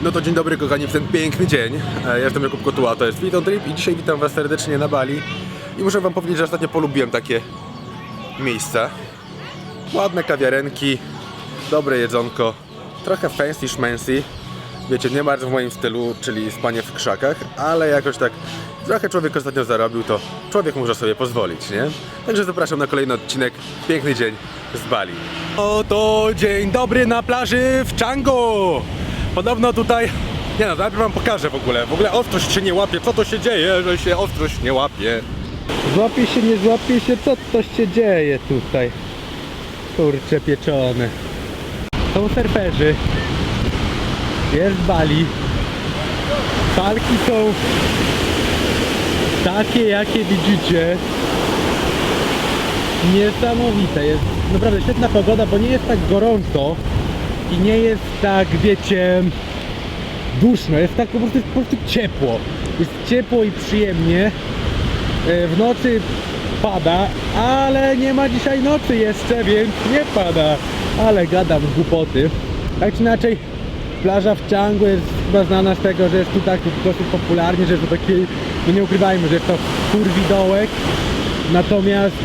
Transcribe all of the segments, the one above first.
No to dzień dobry kochani w ten piękny dzień. E, Ja jestem Jakub Kotuła, to jest Witon Trip i dzisiaj witam was serdecznie na Bali. I muszę wam powiedzieć, że ostatnio polubiłem takie miejsca. Ładne kawiarenki, dobre jedzonko, trochę fancy szmancy. Wiecie, nie bardzo w moim stylu, czyli spanie w krzakach, ale jakoś tak trochę człowiek ostatnio zarobił, to człowiek może sobie pozwolić, nie? Także zapraszam na kolejny odcinek. Piękny dzień z Bali. Oto dzień dobry na plaży w Canggu. Podobno tutaj... Nie no, najpierw wam pokażę w ogóle. W ogóle ostrość się nie łapie. Co to się dzieje, że się ostrość nie łapie? Złapie się, nie złapie się, co to się dzieje tutaj? Kurcze pieczone. Są surferzy. Jest Bali. Falki są takie, jakie widzicie. Niesamowite. Jest naprawdę świetna pogoda, bo nie jest tak gorąco i nie jest tak, wiecie, duszno. Jest tak po prostu, po prostu ciepło. Jest ciepło i przyjemnie. E, W nocy pada, ale nie ma dzisiaj nocy jeszcze, więc nie pada. Ale gadam głupoty. Tak czy inaczej, plaża w Canggu jest chyba znana z tego, że jest tu tak dosyć popularnie, że jest to taki, no nie ukrywajmy, że jest to kurwidołek. Natomiast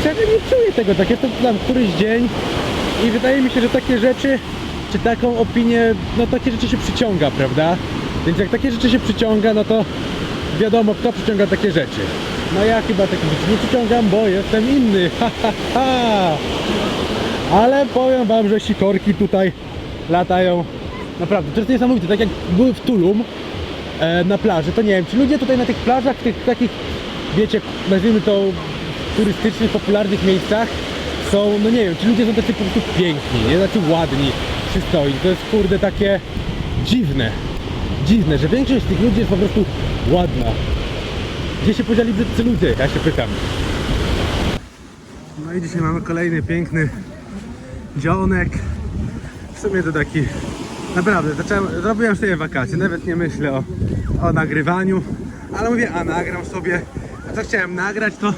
szczerze nie czuję tego, tak jest to tam któryś dzień i wydaje mi się, że takie rzeczy, czy taką opinię, no takie rzeczy się przyciąga, prawda? Więc jak takie rzeczy się przyciąga, no to wiadomo kto przyciąga takie rzeczy. No ja chyba takich rzeczy nie przyciągam, bo jestem inny, ha, ha, ha. Ale powiem wam, że sikorki tutaj latają naprawdę, to jest niesamowite, tak jak były w Tulum e, na plaży, to nie wiem, czy ludzie tutaj na tych plażach, tych takich, wiecie, nazwijmy to turystycznych, popularnych miejscach są, no nie wiem, czy ludzie są tacy po prostu piękni, nie, tacy ładni, przystojni, to jest kurde takie dziwne, dziwne, że większość tych ludzi jest po prostu ładna. Gdzie się podzieli brzydcy ludzie, ja się pytam. No i dzisiaj mamy kolejny piękny dzionek. W sumie to taki naprawdę zacząłem, zrobiłem sobie wakacje, nawet nie myślę o, o nagrywaniu, ale mówię, a nagram sobie. A co chciałem nagrać to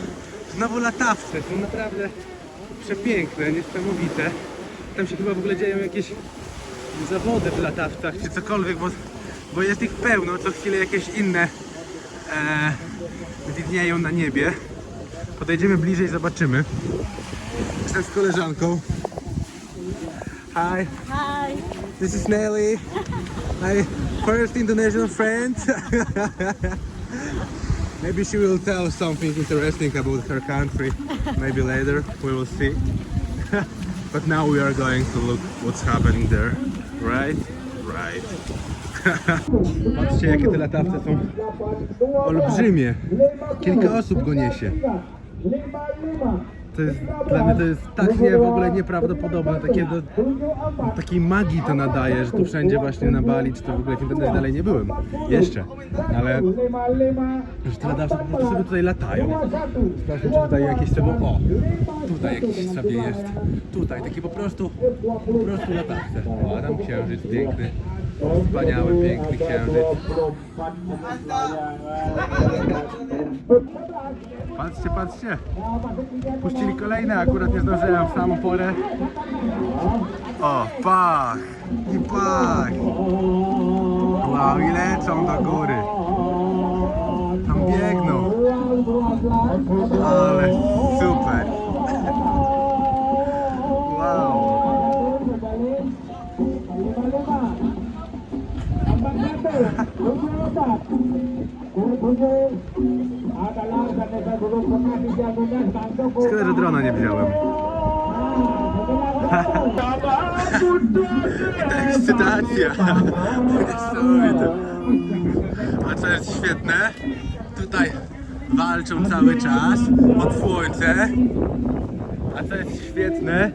znowu latawce, są naprawdę przepiękne, niesamowite. Tam się chyba w ogóle dzieją jakieś zawody w latawcach czy cokolwiek, bo, bo jest ich pełno, co chwilę jakieś inne e, widnieją na niebie. Podejdziemy bliżej, zobaczymy. Jestem z koleżanką. Hi. Hi. This is Nelly, my first Indonesian friend. Maybe she will tell something interesting about her country. Maybe later, we will see. but now we are going to look what's happening there. Right? Right. Patrzcie, jakie te latawce są olbrzymie. Kilka osób go niesie. To jest, dla mnie to jest tak nie, w ogóle nieprawdopodobne, takie do, takiej magii to nadaje, że tu wszędzie właśnie na Bali, czy to w ogóle w Indonezji dalej nie byłem, jeszcze, ale że te latawce po prostu sobie tutaj latają. Sprawdźmy, czy tutaj jakieś sobie, o, tutaj jakiś sobie jest, tutaj, takie po prostu, po prostu latawce. O, a tam księżyc piękny, wspaniały, piękny księżyc. Patrzcie, patrzcie. Puścili kolejne, akurat nie zdążyłem w samą porę. O, pach! I pach! Wow, i lecą do góry. Tam biegną. Ale super. Że drona nie wziąłem. Ekscytacja! Niesamowite. A co jest świetne? Tutaj walczą cały czas pod słońce. A co jest świetne?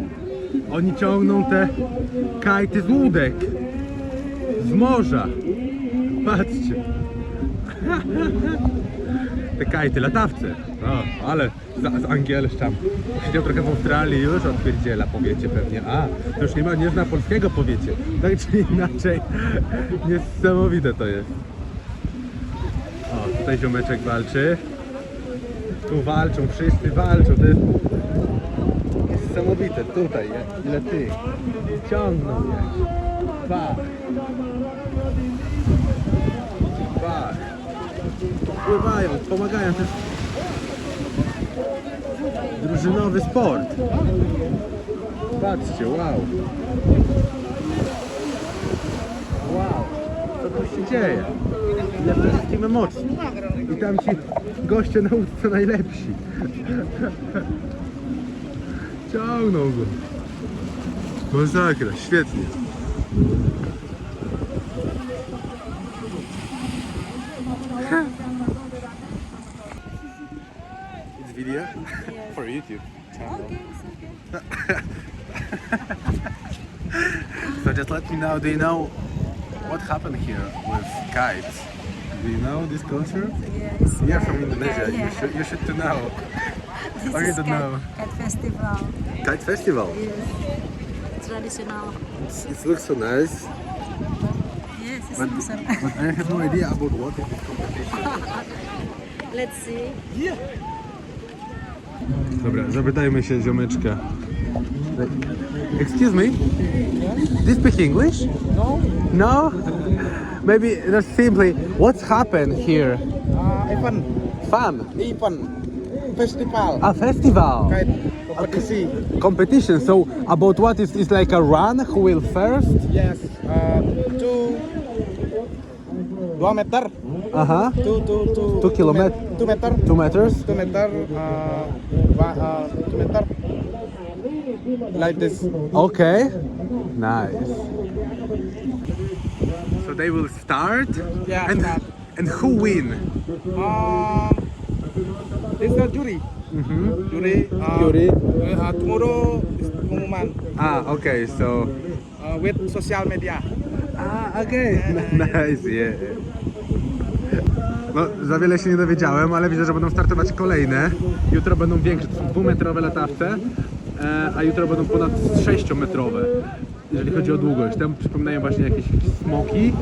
Oni ciągną te kajty z łódek. Z morza. Patrzcie. Te kajty, latawce. No, ale z, z angielszczam. Siedział trochę w Australii, już odpierdziela, powiecie pewnie. A, to już nie, ma, nie zna polskiego, powiecie. Tak czy inaczej, niesamowite to jest. O, tutaj ziomeczek walczy. Tu walczą, wszyscy walczą. To jest niesamowite. Tutaj, ile tych. Ciągną. Pach. Pływają, pomagają. Jest drużynowy sport. Patrzcie, wow. Wow, co tu się dzieje? Ja wszystkim emocji. I tam ci goście na łódce najlepsi. Ciągną go. Masakra, świetnie. For YouTube channel. So just let me know, do you know what happened here with kites? Do you know this culture? Yes. You're from Indonesia, Yeah, you should you should to know. This Or you is don't kite, know. kite festival. Kite festival. Yes. Traditional. It's, it looks so nice, Yes, it's but, awesome. but I have no idea about what is this competition. Let's see. Dobra, zapytajmy się ziomeczka. Excuse me? Do you speak English? No, No? Maybe just simply, what's happened here? uh, event, Fun. event, festival, A festival. kite kompetisi. Competition. So about what is is like a run? Who will first? Yes, uh, two, dua meter, Uh huh. two, two, two, Two kilomet- met- two meter, Two meters. two meter, uh, wa- uh, two meter, like this. Okay. Nice. So they will start. Yeah, And start. and who win? Um, this is the jury. Mhm. Jury. Uh, Jury. Uh, tomorrow is pengumuman Ah, okay. So. uh, with social media. A, okej. Nice, yeah. No, za wiele się nie dowiedziałem, ale widzę, że będą startować kolejne. Jutro będą większe, to są dwumetrowe latawce, e, a jutro będą ponad sześciometrowe, jeżeli chodzi o długość. Tam przypominają właśnie jakieś, jakieś smoki,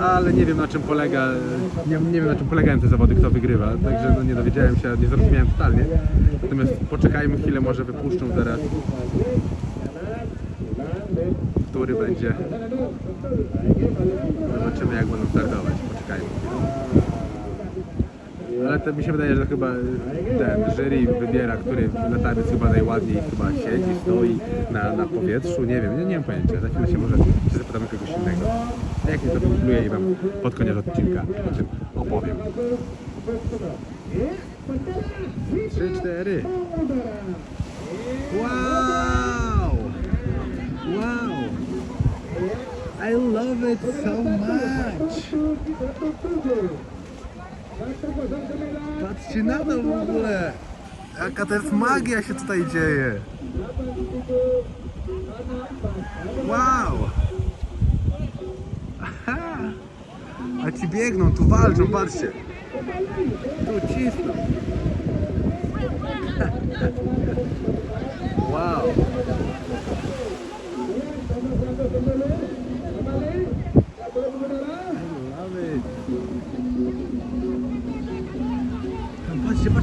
ale nie wiem na czym polega, nie, nie wiem na czym polegają te zawody, kto wygrywa, także no, nie dowiedziałem się, nie zrozumiałem totalnie. Natomiast poczekajmy chwilę, może wypuszczą teraz, który będzie Zobaczymy jak będą startować, poczekajmy. Ale to mi się wydaje, że chyba ten jury wybiera, który latawiec chyba najładniej chyba siedzi, stoi na, na powietrzu, nie wiem, nie, nie mam pojęcia. Za chwilę się może się zapytamy kogoś innego. Jak nie to wygoogluję i wam pod koniec odcinka o tym opowiem. Trzy, cztery. Wow! Wow! I love it so much! Patrzcie na to w ogóle! Jaka to jest magia się tutaj dzieje! Wow! Aha! A ci biegną, tu walczą, patrzcie! Tu cisną! Wow!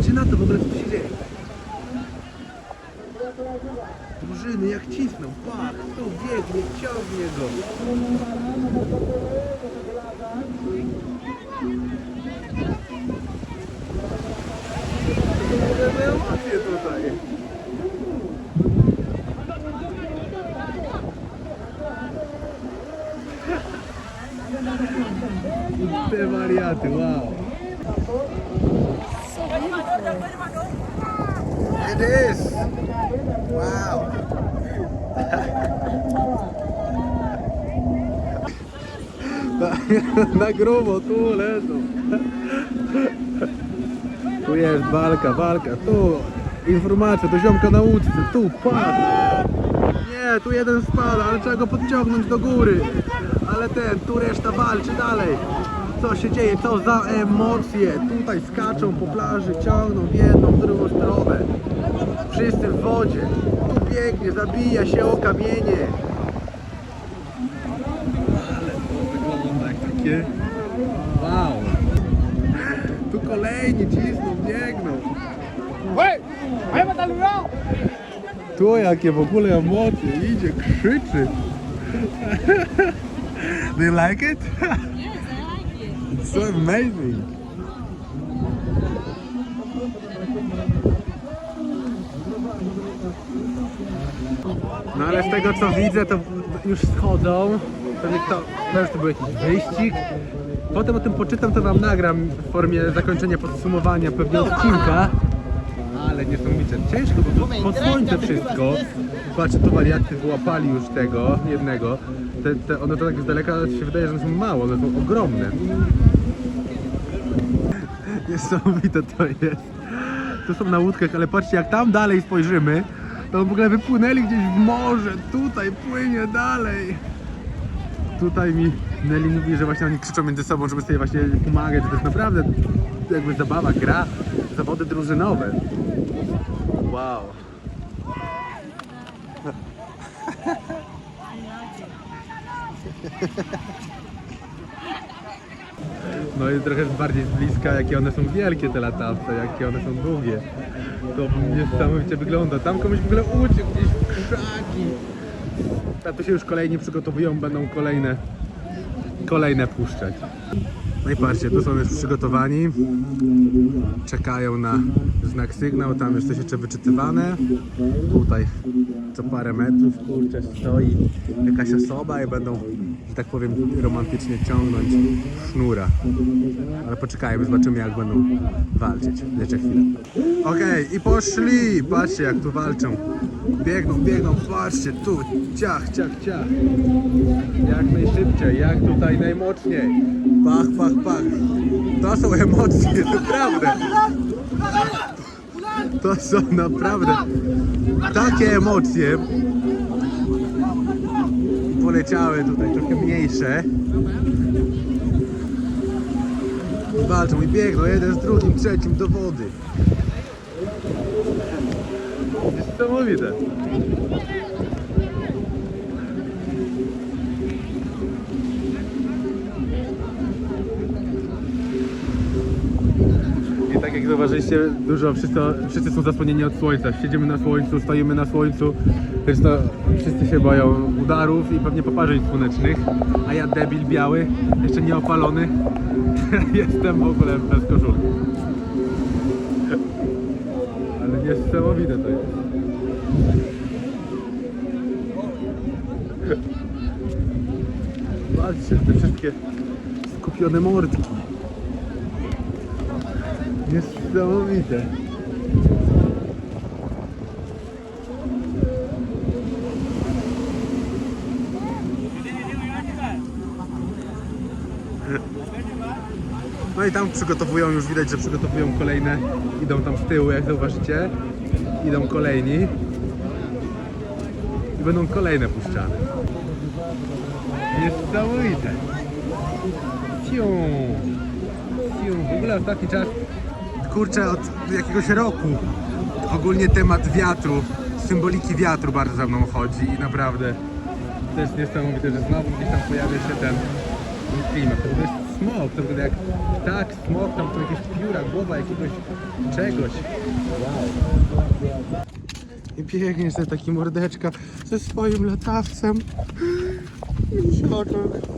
Patrzcie, patrzcie na to w ogóle co tu się dzieje. Drużyny jak cisną, pach, tu biegnie, ciągnie go. Te emocje tutaj. Te wariaty, wow. It is. Wow. Na, grubo, tu leżą. Tu jest walka, walka, tu informacja do ziomka na łódce, tu patrz. Nie, tu jeden spada, ale trzeba go podciągnąć do góry. Ale ten, tu reszta walczy dalej. Co się dzieje, co za emocje. Tutaj skaczą po plaży, ciągną w jedną, w drugą stronę. Wszyscy w wodzie. Tu biegnie, zabija się o kamienie. Ale to wygląda jak takie... Wow. Tu kolejni cisną, biegną. To jakie w ogóle emocje, idzie, krzyczy. Do you like it? So amazing. No ale z tego co widzę, to już schodzą. Pewnie to, to był jakiś wyścig. Potem o tym poczytam, to wam nagram w formie zakończenia podsumowania pewnie odcinka. Ale niesamowicie ciężko, bo to pod słońce wszystko. Patrzę, tu wariaty wyłapali już tego, jednego. Te, te, one to tak z daleka się wydaje, że one są małe, one są ogromne. Niesamowite to jest. Tu są na łódkach, ale patrzcie, jak tam dalej spojrzymy, to w ogóle wypłynęli gdzieś w morze. Tutaj płynie dalej. Tutaj mi Nelly mówi, że właśnie oni krzyczą między sobą, żeby sobie właśnie pomagać, to jest naprawdę jakby zabawa, gra, zawody drużynowe. Wow. No i trochę bardziej z bliska, jakie one są wielkie te latawce, jakie one są długie. To niesamowicie wygląda. Tam komuś w ogóle uciekł gdzieś w krzaki. A tu się już kolejni przygotowują, będą kolejne, kolejne puszczać. No i patrzcie, tu są już przygotowani. Czekają na znak sygnał, tam już coś jeszcze wyczytywane. Tutaj co parę metrów kurczę stoi jakaś osoba i będą, tak powiem, romantycznie ciągnąć sznura. Ale poczekajmy, zobaczymy jak będą walczyć. Jeszcze chwilę. Okej, i poszli! Patrzcie jak tu walczą. Biegną, biegną, patrzcie, tu, ciach, ciach, ciach. Jak najszybciej, jak tutaj najmocniej. Pach, pach, pach. To są emocje, naprawdę. To są naprawdę takie emocje. Poleciały tutaj trochę mniejsze. Walczą i biegną jeden z drugim, trzecim do wody. Niesamowite. Zauważyliście, dużo, wszyscy, wszyscy są zasłonieni od słońca. Siedzimy na słońcu, stoimy na słońcu, więc to wszyscy się boją udarów i pewnie poparzeń słonecznych. A ja debil biały, jeszcze nie opalony, jestem w ogóle bez koszulki. Ale niesamowite to jest. Patrzcie, te wszystkie skupione mordki. Niesamowite. No i tam przygotowują, już widać, że przygotowują kolejne. Idą tam z tyłu, jak zauważycie. Idą kolejni. I będą kolejne puszczane. Niesamowite. Ciu. Ciu. W ogóle ostatni czas, kurczę, od jakiegoś roku ogólnie temat wiatru, symboliki wiatru bardzo za mną chodzi i naprawdę to jest niesamowite, że znowu gdzieś tam pojawia się ten, klimat. To jest smok, to wygląda jak tak, smok, tam są jakieś pióra, głowa jakiegoś czegoś. Wow. I biegnie sobie taki mordeczka ze swoim latawcem.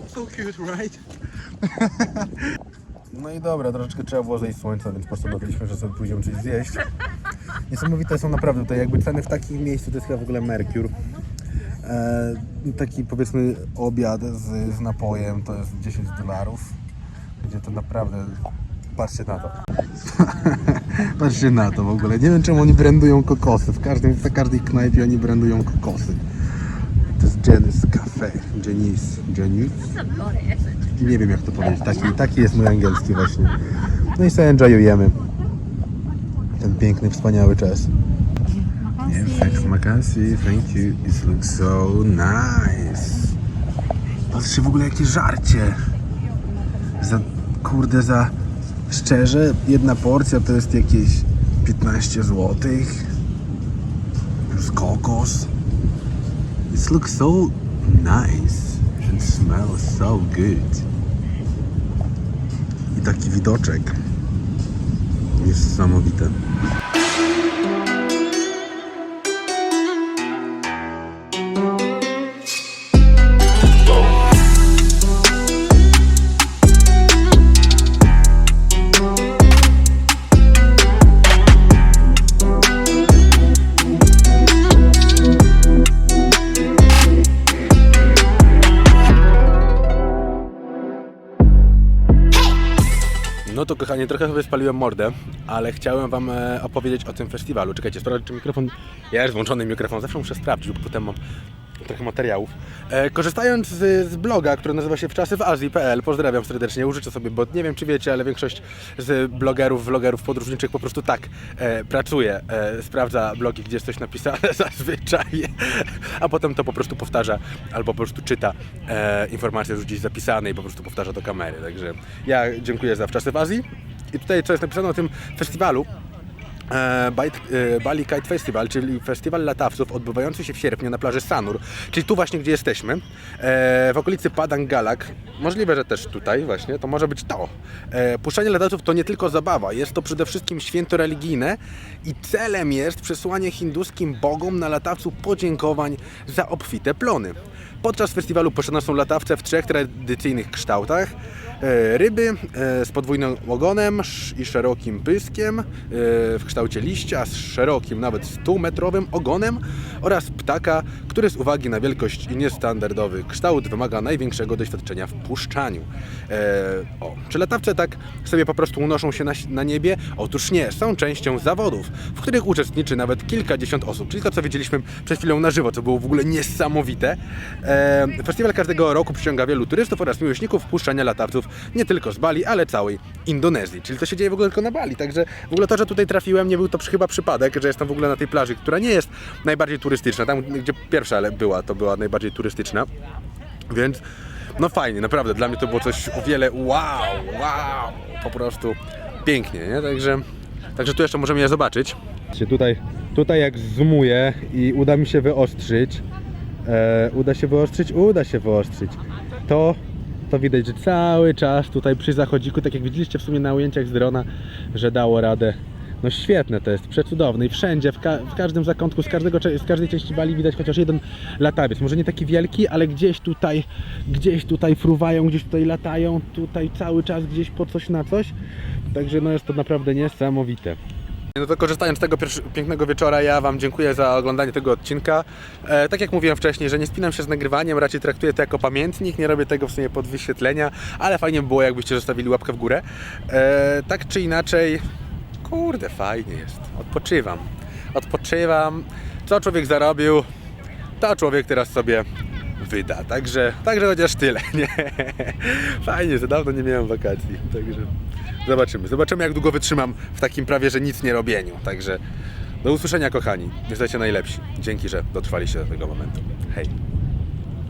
So cute, right? No i dobra, troszeczkę trzeba było zejść słońca, więc postanowiliśmy, że sobie pójdziemy coś zjeść. Niesamowite są naprawdę tutaj jakby ceny w takim miejscu, to jest chyba w ogóle Mercure. E, taki powiedzmy obiad z, z napojem to jest 10 dolarów, gdzie to naprawdę, patrzcie na to. patrzcie na to w ogóle, nie wiem czemu oni brandują kokosy, w, każdym, w każdej knajpie oni brandują kokosy. To jest Janice Cafe, Janice, Janice? Nie wiem jak to powiedzieć, taki, taki jest mój angielski właśnie. No i sobie enjoyujemy ten piękny, wspaniały czas. Yeah, thanks Makasi, thank you. It looks so nice. Patrzcie w ogóle jakie żarcie. Za, kurde, za szczerze, jedna porcja to jest jakieś 15 zł. Plus kokos. It looks so nice and smells so good. I taki widoczek. Niesamowite. Kochanie, trochę sobie spaliłem mordę, ale chciałem wam e, opowiedzieć o tym festiwalu. Czekajcie, sprawdzę czy mikrofon... Ja jest włączony mikrofon, zawsze muszę sprawdzić, bo potem mam trochę materiałów. E, korzystając z, z bloga, który nazywa się wczasy w Azji.pl, pozdrawiam serdecznie, użyczę sobie, bo nie wiem czy wiecie, ale większość z blogerów, vlogerów podróżniczych po prostu tak e, pracuje, e, sprawdza blogi, gdzie jest coś napisane zazwyczaj, a potem to po prostu powtarza albo po prostu czyta e, informacje już gdzieś zapisane i po prostu powtarza do kamery. Także ja dziękuję za wczasy w Azji. I tutaj co jest napisane o tym festiwalu, Bali Kite Festival, czyli festiwal latawców odbywający się w sierpniu na plaży Sanur, czyli tu właśnie, gdzie jesteśmy, e, w okolicy Padang Galak. Możliwe, że też tutaj właśnie, to może być to. E, Puszczanie latawców to nie tylko zabawa, jest to przede wszystkim święto religijne i celem jest przesłanie hinduskim bogom na latawców podziękowań za obfite plony. Podczas festiwalu puszczane są latawce w trzech tradycyjnych kształtach. E, Ryby e, z podwójnym ogonem i szerokim pyskiem e, w kształcie liścia z szerokim, nawet 100-metrowym ogonem oraz ptaka, który z uwagi na wielkość i niestandardowy kształt wymaga największego doświadczenia w puszczaniu. O, czy latawce tak sobie po prostu unoszą się na, na niebie? Otóż nie, są częścią zawodów, w których uczestniczy nawet kilkadziesiąt osób, czyli to co widzieliśmy przed chwilą na żywo, co było w ogóle niesamowite. Festiwal każdego roku przyciąga wielu turystów oraz miłośników puszczania latawców nie tylko z Bali, ale całej Indonezji. Czyli to się dzieje w ogóle tylko na Bali. Także w ogóle to, że tutaj trafiłem, nie był to chyba przypadek, że jestem w ogóle na tej plaży, która nie jest najbardziej turystyczna. Tam, gdzie pierwsza ale była, to była najbardziej turystyczna. Więc no fajnie, naprawdę. Dla mnie to było coś o wiele wow, wow, po prostu pięknie, nie? Także, także tu jeszcze możemy je zobaczyć. Tutaj, tutaj jak zoomuję i uda mi się wyostrzyć, e, uda się wyostrzyć, uda się wyostrzyć, to, to widać, że cały czas tutaj przy zachodziku, tak jak widzieliście w sumie na ujęciach z drona, że dało radę. No świetne to jest, przecudowne i wszędzie, w, ka- w każdym zakątku, z, każdego, z każdej części Bali widać chociaż jeden latawiec. Może nie taki wielki, ale gdzieś tutaj, gdzieś tutaj fruwają, gdzieś tutaj latają, tutaj cały czas gdzieś po coś na coś. Także no jest to naprawdę niesamowite. No to korzystając z tego pięknego wieczora, ja Wam dziękuję za oglądanie tego odcinka. E, tak jak mówiłem wcześniej, że nie spinam się z nagrywaniem, raczej traktuję to jako pamiętnik, nie robię tego w sumie pod wyświetlenia, ale fajnie by było, jakbyście zostawili łapkę w górę. E, tak czy inaczej, kurde, fajnie jest. Odpoczywam. Odpoczywam. Co człowiek zarobił, to człowiek teraz sobie wyda. Także, także chociaż tyle, nie? Fajnie, za dawno nie miałem wakacji, także zobaczymy. Zobaczymy, jak długo wytrzymam w takim prawie, że nic nie robieniu. Także do usłyszenia, kochani. Jesteście najlepsi. Dzięki, że dotrwaliście do tego momentu. Hej.